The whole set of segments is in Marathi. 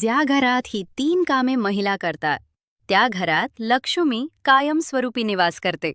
ज्या घरात ही तीन कामे महिला करतात त्या घरात लक्ष्मी कायमस्वरूपी निवास करते.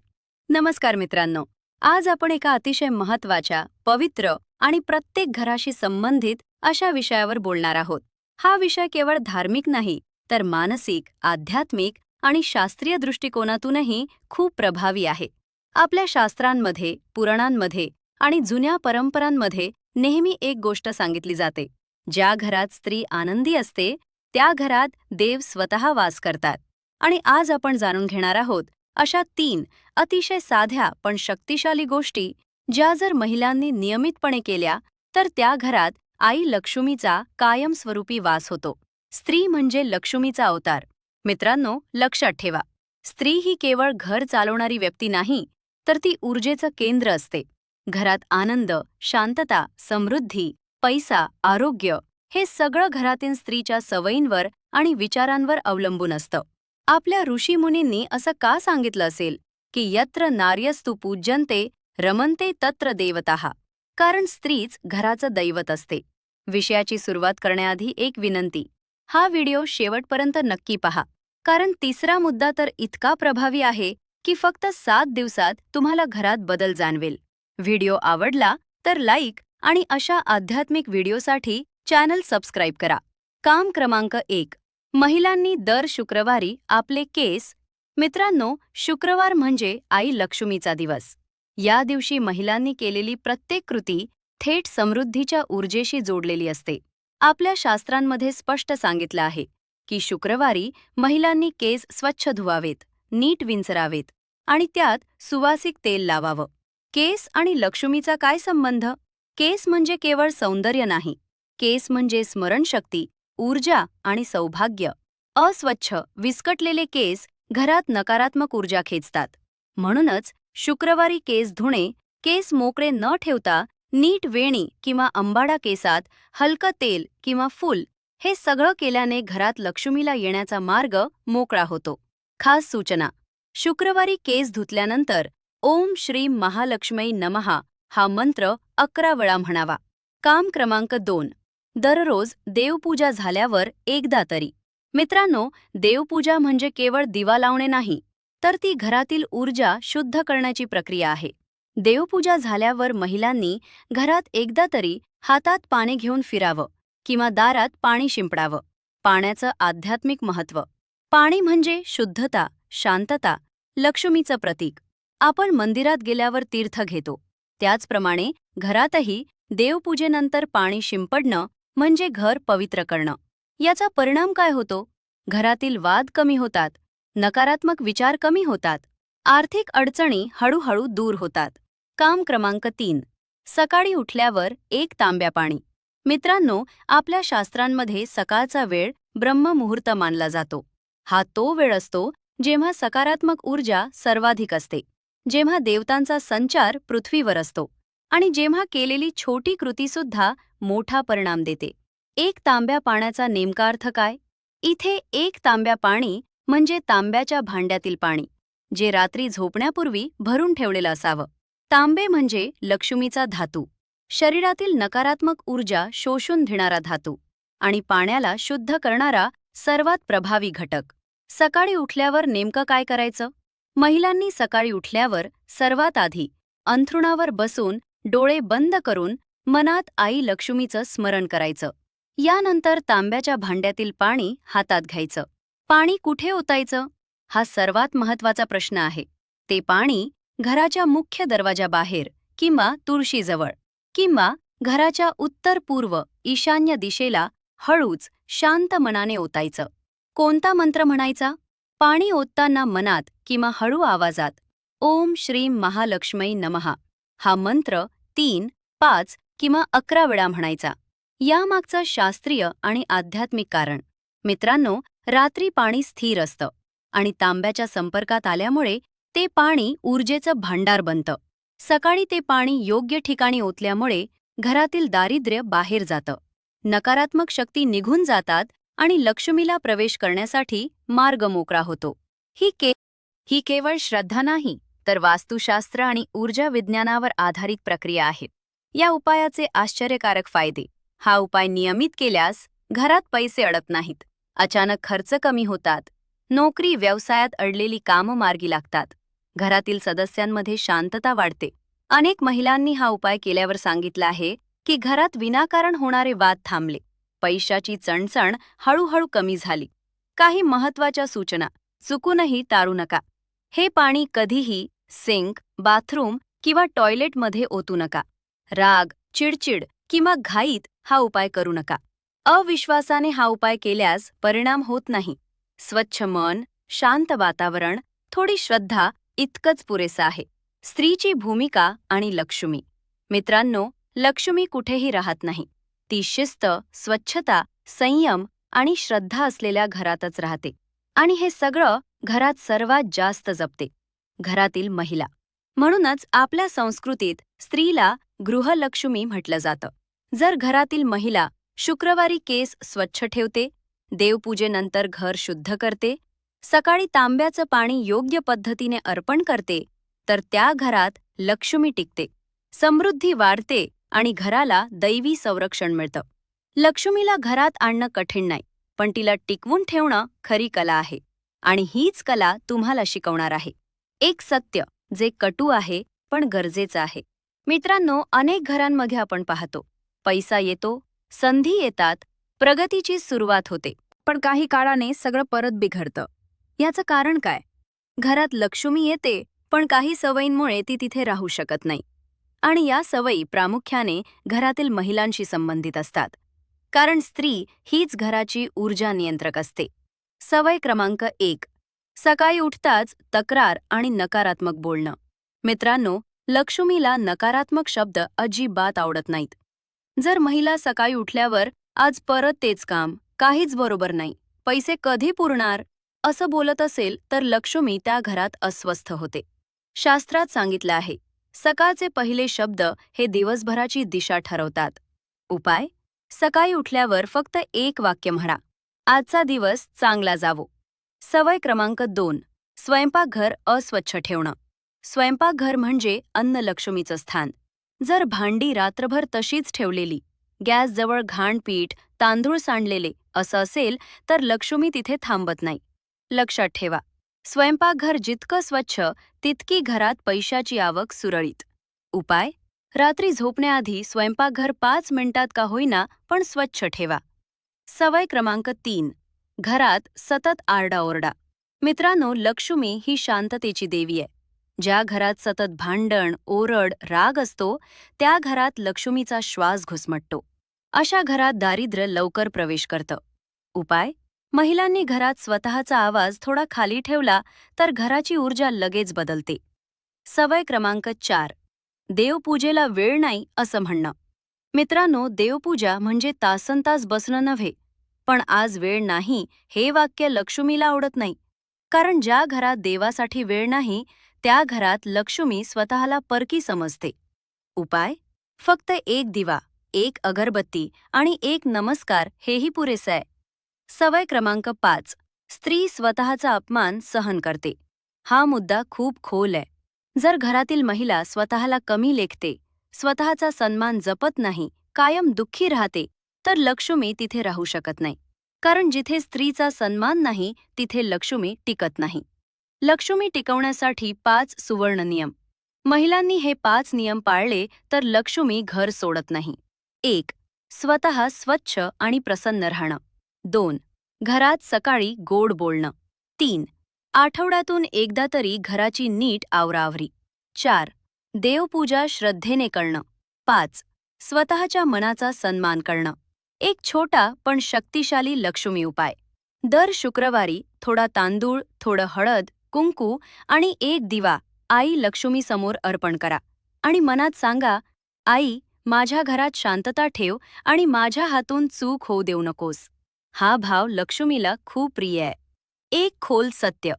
नमस्कार मित्रांनो आज आपण एका अतिशय महत्त्वाच्या पवित्र आणि प्रत्येक घराशी संबंधित अशा विषयावर बोलणार आहोत. हा विषय केवळ धार्मिक नाही तर मानसिक आध्यात्मिक आणि शास्त्रीय दृष्टिकोनातूनही खूप प्रभावी आहे. आपल्या शास्त्रांमध्ये पुराणांमध्ये आणि जुन्या परंपरांमध्ये नेहमी एक गोष्ट सांगितली जाते. ज्या घरात स्त्री आनंदी असते त्या घरात देव स्वतः वास करतात. आणि आज आपण जाणून घेणार आहोत अशा तीन अतिशय साध्या पण शक्तिशाली गोष्टी ज्या जर महिलांनी नियमितपणे केल्या तर त्या घरात आई लक्ष्मीचा कायमस्वरूपी वास होतो. स्त्री म्हणजे लक्ष्मीचा अवतार. मित्रांनो लक्षात ठेवा. स्त्री ही केवळ घर चालवणारी व्यक्ती नाही तर ती ऊर्जेचं केंद्र असते. घरात आनंद शांतता समृद्धी पैसा आरोग्य हे सगळं घरातील स्त्रीच्या सवयींवर आणि विचारांवर अवलंबून असतं. आपल्या ऋषीमुनींनी असं का सांगितलं असेल? की यत्र नार्यस्तु पूज्यन्ते रमंते तत्र देवताः. कारण स्त्रीच घराचं दैवत असते. विषयाची सुरुवात करण्याआधी एक विनंती. हा व्हिडिओ शेवटपर्यंत नक्की पहा. कारण तिसरा मुद्दा तर इतका प्रभावी आहे की फक्त सात दिवसात तुम्हाला घरात बदल जाणवेल. व्हिडिओ आवडला तर लाईक आणि अशा आध्यात्मिक व्हिडिओसाठी चॅनल सबस्क्राईब करा. काम क्रमांक एक. महिलांनी दर शुक्रवारी आपले केस मित्रांनो शुक्रवार म्हणजे आई लक्ष्मीचा दिवस. या दिवशी महिलांनी केलेली प्रत्येक कृती थेट समृद्धीच्या ऊर्जेशी जोडलेली असते. आपल्या शास्त्रांमध्ये स्पष्ट सांगितलं आहे की शुक्रवारी महिलांनी केस स्वच्छ धुवावेत नीट विंचरावेत आणि त्यात सुवासिक तेल लावावं. केस आणि लक्ष्मीचा काय संबंध? केस म्हणजे केवळ सौंदर्य नाही. केस म्हणजे स्मरणशक्ती ऊर्जा आणि सौभाग्य. अस्वच्छ विस्कटलेले केस घरात नकारात्मक ऊर्जा खेचतात. म्हणूनच शुक्रवारी केस धुणे केस मोकळे न ठेवता नीट वेणी किंवा अंबाडा केसात हलकं तेल किंवा फूल हे सगळं केल्याने घरात लक्ष्मीला येण्याचा मार्ग मोकळा होतो. खास सूचना. शुक्रवारी केस धुतल्यानंतर ओम श्री महालक्ष्मी नमहा हा मंत्र अकरा वेळा म्हणावा. काम क्रमांक दोन. दररोज देवपूजा झाल्यावर एकदा तरी. मित्रांनो देवपूजा म्हणजे केवळ दिवा लावणे नाही तर ती घरातील ऊर्जा शुद्ध करण्याची प्रक्रिया आहे. देवपूजा झाल्यावर महिलांनी घरात एकदा तरी हातात पाणी घेऊन फिरावं किंवा दारात पाणी शिंपडावं. पाण्याचं आध्यात्मिक महत्त्व. पाणी म्हणजे शुद्धता शांतता लक्ष्मीचं प्रतीक. आपण मंदिरात गेल्यावर तीर्थ घेतो. त्याचप्रमाणे घरातही देवपूजेनंतर पाणी शिंपडणं म्हणजे घर पवित्र करणं. याचा परिणाम काय होतो? घरातील वाद कमी होतात नकारात्मक विचार कमी होतात आर्थिक अडचणी हळूहळू दूर होतात. काम क्रमांक तीन. सकाळी उठल्यावर एक तांब्या पाणी. मित्रांनो आपल्या शास्त्रांमध्ये सकाळचा वेळ ब्रह्ममुहूर्त मानला जातो. हा तो वेळ असतो जेव्हा सकारात्मक ऊर्जा सर्वाधिक असते. जेव्हा देवतांचा संचार पृथ्वीवर असतो आणि जेव्हा केलेली छोटी कृतीसुद्धा मोठा परिणाम देते. एक तांब्या पाण्याचा नेमका अर्थ काय? इथे एक तांब्या पाणी म्हणजे तांब्याच्या भांड्यातील पाणी जे रात्री झोपण्यापूर्वी भरून ठेवलेलं असावं. तांबे म्हणजे लक्ष्मीचा धातू. शरीरातील नकारात्मक ऊर्जा शोषून घेणारा धातू आणि पाण्याला शुद्ध करणारा सर्वात प्रभावी घटक. सकाळी उठल्यावर नेमकं काय करायचं? महिलांनी सकाळी उठल्यावर सर्वात आधी अंथरुणावर बसून डोळे बंद करून मनात आई लक्ष्मीचं स्मरण करायचं. यानंतर तांब्याच्या भांड्यातील पाणी हातात घ्यायचं. पाणी कुठे ओतायचं? हा सर्वात महत्त्वाचा प्रश्न आहे. ते पाणी घराच्या मुख्य दरवाजाबाहेर किंवा तुळशीजवळ किंवा घराच्या उत्तर पूर्व ईशान्य दिशेला हळूच शांत मनाने ओतायचं. कोणता मंत्र म्हणायचा? पाणी ओतताना मनात किंवा हळू आवाजात ओम श्रीम महालक्ष्मी नमहा हा मंत्र तीन पाच किंवा अकरा वेळा म्हणायचा. यामागचं शास्त्रीय आणि आध्यात्मिक कारण. मित्रांनो रात्री पाणी स्थिर असतं आणि तांब्याच्या संपर्कात आल्यामुळे ते पाणी ऊर्जेचं भांडार बनतं. सकाळी ते पाणी योग्य ठिकाणी ओतल्यामुळे घरातील दारिद्र्य बाहेर जातं. नकारात्मक शक्ती निघून जातात आणि लक्ष्मीला प्रवेश करण्यासाठी मार्ग मोकळा होतो. ही के ही केवळ श्रद्धा नाही तर वास्तुशास्त्र आणि ऊर्जा विज्ञानावर आधारित प्रक्रिया आहे. या उपायाचे आश्चर्यकारक फायदे. हा उपाय नियमित केल्यास घरात पैसे अडत नाहीत. अचानक खर्च कमी होतात. नोकरी व्यवसायात अडलेली कामं मार्गी लागतात. घरातील सदस्यांमध्ये शांतता वाढते. अनेक महिलांनी हा उपाय केल्यावर सांगितला आहे की घरात विनाकारण होणारे वाद थांबले. पैशाची चणचण हळूहळू कमी झाली. काही महत्त्वाच्या सूचना. चुकूनही तारू नका. हे पाणी कधीही सिंक बाथरूम किंवा टॉयलेटमध्ये ओतू नका. राग चिडचिड किंवा घाईत हा उपाय करू नका. अविश्वासाने हा उपाय केल्यास परिणाम होत नाही. स्वच्छ मन शांत वातावरण थोडी श्रद्धा इतकंच पुरेसं आहे. स्त्रीची भूमिका आणि लक्ष्मी. मित्रांनो लक्ष्मी कुठेही राहत नाही. ती शिस्त स्वच्छता संयम आणि श्रद्धा असलेल्या घरातच राहते. आणि हे सगळं घरात सर्वात जास्त जपते. घरातील महिला. म्हणूनच आपल्या संस्कृतीत स्त्रीला गृहलक्ष्मी म्हटलं जातं. जर घरातील महिला शुक्रवारी केस स्वच्छ ठेवते देवपूजेनंतर घर शुद्ध करते सकाळी तांब्याचं पाणी योग्य पद्धतीने अर्पण करते तर त्या घरात लक्ष्मी टिकते. समृद्धी वाढते आणि घराला दैवी संरक्षण मिळतं. लक्ष्मीला घरात आणणं कठीण नाही पण तिला टिकवून ठेवणं खरी कला आहे. आणि हीच कला तुम्हाला शिकवणार आहे. एक सत्य जे कटू आहे पण गरजेचं आहे. मित्रांनो अनेक घरांमध्ये आपण पाहतो पैसा येतो संधी येतात प्रगतीची सुरुवात होते. पण काही काळाने सगळं परत बिघडतं. याचं कारण काय? घरात लक्ष्मी येते पण काही सवयींमुळे ती तिथे राहू शकत नाही. आणि या सवयी प्रामुख्याने घरातील महिलांशी संबंधित असतात. कारण स्त्री हीच घराची ऊर्जा नियंत्रक असते. सवय क्रमांक एक. सकाळी उठताच तक्रार आणि नकारात्मक बोलणं. मित्रांनो लक्ष्मीला नकारात्मक शब्द अजिबात आवडत नाहीत. जर महिला सकाळी उठल्यावर आज परत तेच काम काहीच बरोबर नाही पैसे कधी पुरणार? असं बोलत असेल तर लक्ष्मी त्या घरात अस्वस्थ होते. शास्त्रात सांगितलं आहे सकाळचे पहिले शब्द हे दिवसभराची दिशा ठरवतात. उपाय? सकाळी उठल्यावर फक्त एक वाक्य म्हणा. आजचा दिवस चांगला जावो. सवय क्रमांक दोन. स्वयंपाकघर अस्वच्छ ठेवणं. स्वयंपाकघर म्हणजे अन्न लक्ष्मीचं स्थान. जर भांडी रात्रभर तशीच ठेवलेली गॅसजवळ घाण पीठ तांदूळ सांडलेले असं असेल तर लक्ष्मी तिथे थांबत नाही. लक्षात ठेवा. स्वयंपाकघर जितकं स्वच्छ तितकी घरात पैशाची आवक सुरळीत. उपाय? रात्री झोपण्याआधी स्वयंपाकघर पाच मिनिटात का होईना पण स्वच्छ ठेवा. सवय क्रमांक तीन. घरात सतत आरडाओरडा. मित्रांनो लक्ष्मी ही शांततेची देवी आहे. ज्या घरात सतत भांडण ओरड राग असतो त्या घरात लक्ष्मीचा श्वास घुसमटतो. अशा घरात दारिद्र्य लवकर प्रवेश करतं. उपाय? महिलांनी घरात स्वतःचा आवाज थोडा खाली ठेवला तर घराची ऊर्जा लगेच बदलते. सवय क्रमांक चार. देवपूजेला वेळ नाही असं म्हणणं. मित्रांनो देवपूजा म्हणजे तासनतास बसणं नव्हे पण आज वेळ नाही हे वाक्य लक्ष्मीला आवडत नाही. कारण ज्या घरात देवासाठी वेळ नाही त्या घरात लक्ष्मी स्वतःला परकी समजते. उपाय? फक्त एक दिवा एक अगरबत्ती आणि एक नमस्कार हेही पुरेसं आहे. सवय क्रमांक पाच स्त्री स्वतःचा अपमान सहन करते. हा मुद्दा खूप खोल आहे. जर घरातील महिला स्वतःला कमी लेखते स्वतःचा सन्मान जपत नाही कायम दुःखी राहते तर लक्ष्मी तिथे राहू शकत नाही. कारण जिथे स्त्रीचा सन्मान नाही तिथे लक्ष्मी टिकत नाही. लक्ष्मी टिकवण्यासाठी पाच सुवर्ण नियम. महिलांनी हे पाच नियम पाळले तर लक्ष्मी घर सोडत नाही. एक स्वतः स्वच्छ आणि प्रसन्न राहणं. दोन घरात सकाळी गोड बोलणं. तीन. आठवड्यातून एकदा तरी घराची नीट आवरावरी चार. देवपूजा श्रद्धेने करणं. पाच. स्वतःच्या मनाचा सन्मान करणं. एक छोटा पण शक्तिशाली लक्ष्मी उपाय. दर शुक्रवारी थोडा तांदूळ थोडं हळद कुंकू आणि एक दिवा आई लक्ष्मीसमोर अर्पण करा. आणि मनात सांगा आई माझ्या घरात शांतता ठेव आणि माझ्या हातून चूक होऊ देऊ नकोस. हा भाव लक्ष्मीला खूप प्रिय आहे. एक खोल सत्य.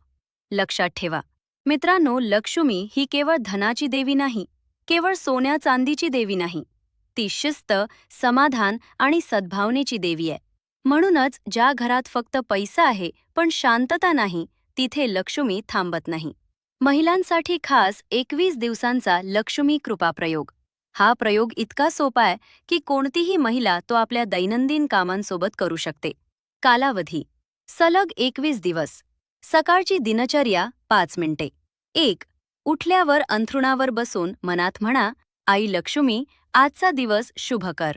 लक्षात ठेवा. मित्रांनो लक्ष्मी ही केवळ धनाची देवी नाही केवळ सोन्या चांदीची देवी नाही. ती शिस्त समाधान आणि सद्भावनेची देवी आहे. म्हणूनच ज्या घरात फक्त पैसा आहे पण शांतता नाही तिथे लक्ष्मी थांबत नाही. महिलांसाठी खास एकवीस दिवसांचा लक्ष्मी कृपा प्रयोग हा प्रयोग इतका सोपा आहे की कोणतीही महिला तो आपल्या दैनंदिन कामांसोबत करू शकते. कालावधी. सलग एकवीस दिवस. सकाळची दिनचर्या पाच मिनिटे. एक. उठल्यावर अंथरुणावर बसून मनात म्हणा आई लक्ष्मी आजचा दिवस शुभ कर.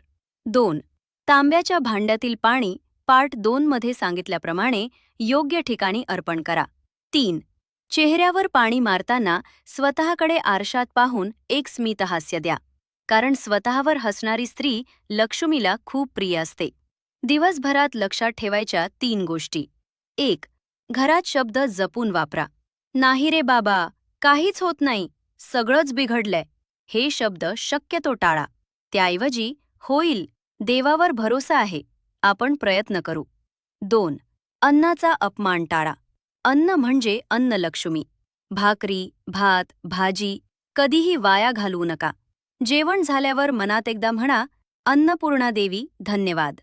दोन. तांब्याच्या भांड्यातील पाणी पार्ट दोन मध्ये सांगितल्याप्रमाणे योग्य ठिकाणी अर्पण करा. तीन. चेहऱ्यावर पाणी मारताना स्वतःकडे आरशात पाहून एक स्मितहास्य द्या. कारण स्वतःवर हसणारी स्त्री लक्ष्मीला खूप प्रिय असते. दिवसभरात लक्षात ठेवायच्या तीन गोष्टी. एक घरात शब्द जपून वापरा. नाही रे बाबा काहीच होत नाही सगळंच बिघडलंय. हे शब्द शक्यतो टाळा. त्याऐवजी होईल देवावर भरोसा आहे आपण प्रयत्न करू. दोन अन्नाचा अपमान टाळा. अन्न म्हणजे अन्नलक्ष्मी. भाकरी भात भाजी कधीही वाया घालवू नका. जेवण झाल्यावर मनात एकदा म्हणा अन्नपूर्णा देवी धन्यवाद.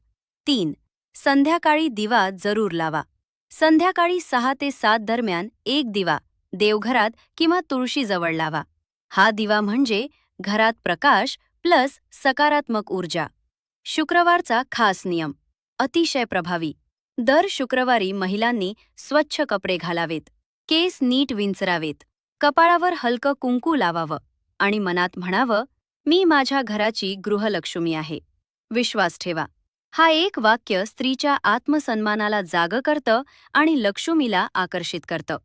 तीन संध्याकाळी दिवा जरूर लावा. संध्याकाळी सहा ते सात दरम्यान एक दिवा देवघरात किंवा तुळशीजवळ लावा. हा दिवा म्हणजे घरात प्रकाश प्लस सकारात्मक ऊर्जा. शुक्रवारचा खास नियम. अतिशय प्रभावी. दर शुक्रवारी महिलांनी स्वच्छ कपडे घालावेत. केस नीट विंचरावेत. कपाळावर हलकं कुंकू लावावं. आणि मनात म्हणावं मी माझ्या घराची गृहलक्ष्मी आहे. विश्वास ठेवा. हा एक वाक्य स्त्रीच्या आत्मसन्मानाला जाग करतं आणि लक्ष्मीला आकर्षित करतं.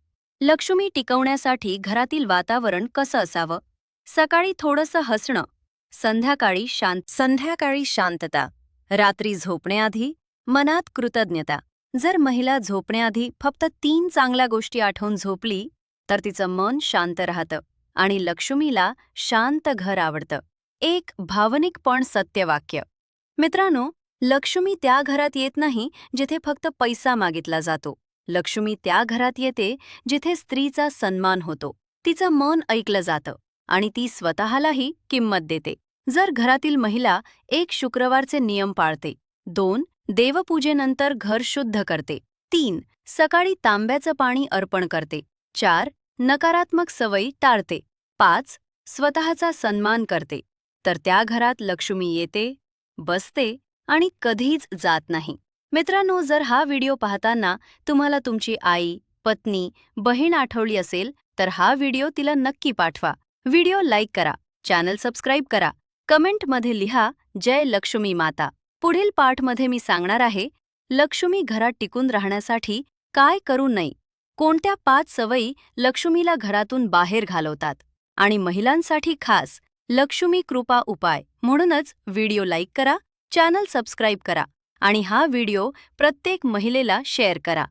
लक्ष्मी टिकवण्यासाठी घरातील वातावरण कसं असावं? सकाळी थोडंसं हसणं. संध्याकाळी शांत संध्याकाळी शांतता. रात्री झोपण्याआधी मनात कृतज्ञता. जर महिला झोपण्याआधी फक्त तीन चांगल्या गोष्टी आठवून झोपली तर तिचं मन शांत राहतं आणि लक्ष्मीला शांत घर आवडतं. एक भावनिक पण सत्यवाक्य. मित्रांनो लक्ष्मी त्या घरात येत नाही जिथे फक्त पैसा मागितला जातो. लक्ष्मी त्या घरात येते जिथे स्त्रीचा सन्मान होतो. तिचं मन ऐकलं जातं आणि ती स्वतःलाही किंमत देते. जर घरातील महिला एक शुक्रवारचे नियम पाळते दोन देवपूजेनंतर घर शुद्ध करते तीन सकाळी तांब्याचं पाणी अर्पण करते चार नकारात्मक सवयी टाळते पाच स्वतःचा सन्मान करते. तर त्या घरात लक्ष्मी येते बसते आणि कधीच जात नाही. मित्रांनो जर हा व्हिडिओ पाहताना तुम्हाला तुमची आई पत्नी बहीण आठवली असेल तर हा व्हिडिओ तिला नक्की पाठवा. व्हिडिओ लाईक करा चॅनल सबस्क्राईब करा. कमेंटमध्ये लिहा जय लक्ष्मी माता. पुढील पाठमध्ये मी सांगणार आहे लक्ष्मी घरात टिकून राहण्यासाठी काय करू नये? कोणत्या पाच सवयी लक्ष्मीला घरातून बाहेर घालवतात? आणि महिलांसाठी खास लक्ष्मी कृपा उपाय म्हणूनच व्हिडिओ लाईक करा चॅनल सबस्क्राईब करा आणि हा व्हिडिओ प्रत्येक महिलेला शेअर करा.